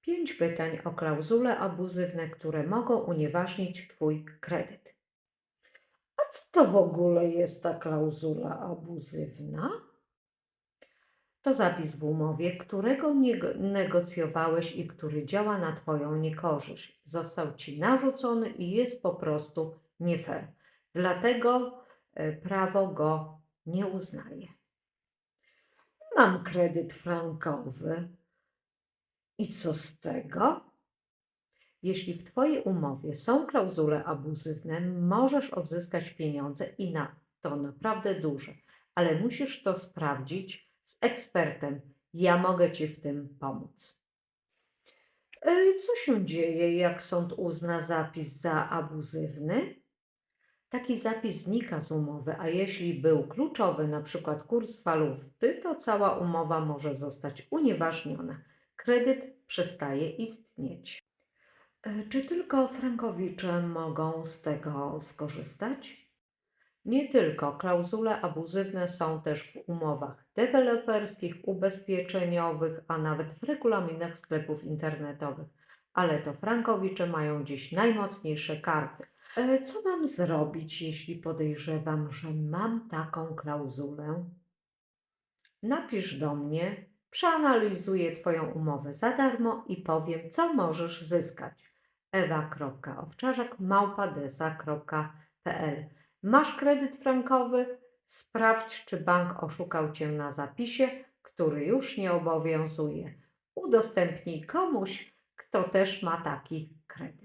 Pięć pytań o klauzule abuzywne, które mogą unieważnić Twój kredyt. A co to w ogóle jest ta klauzula abuzywna? To zapis w umowie, którego nie negocjowałeś i który działa na Twoją niekorzyść. Został Ci narzucony i jest po prostu nie fair. Dlatego e, prawo go nie uznaje. Mam kredyt frankowy. I co z tego? Jeśli w Twojej umowie są klauzule abuzywne, możesz odzyskać pieniądze i na to naprawdę duże, ale musisz to sprawdzić z ekspertem. Ja mogę Ci w tym pomóc. E, Co się dzieje, jak sąd uzna zapis za abuzywny? Taki zapis znika z umowy, a jeśli był kluczowy, na przykład kurs waluty, to cała umowa może zostać unieważniona. Kredyt przestaje istnieć. E, Czy tylko frankowicze mogą z tego skorzystać? Nie tylko. Klauzule abuzywne są też w umowach deweloperskich, ubezpieczeniowych, a nawet w regulaminach sklepów internetowych. Ale to frankowicze mają dziś najmocniejsze karty. E, Co mam zrobić, jeśli podejrzewam, że mam taką klauzulę? Napisz do mnie, przeanalizuję Twoją umowę za darmo i powiem, co możesz zyskać. ewa.owczarzak.małpadesa.pl Masz kredyt frankowy? Sprawdź, czy bank oszukał Cię na zapisie, który już nie obowiązuje. Udostępnij komuś, kto też ma taki kredyt.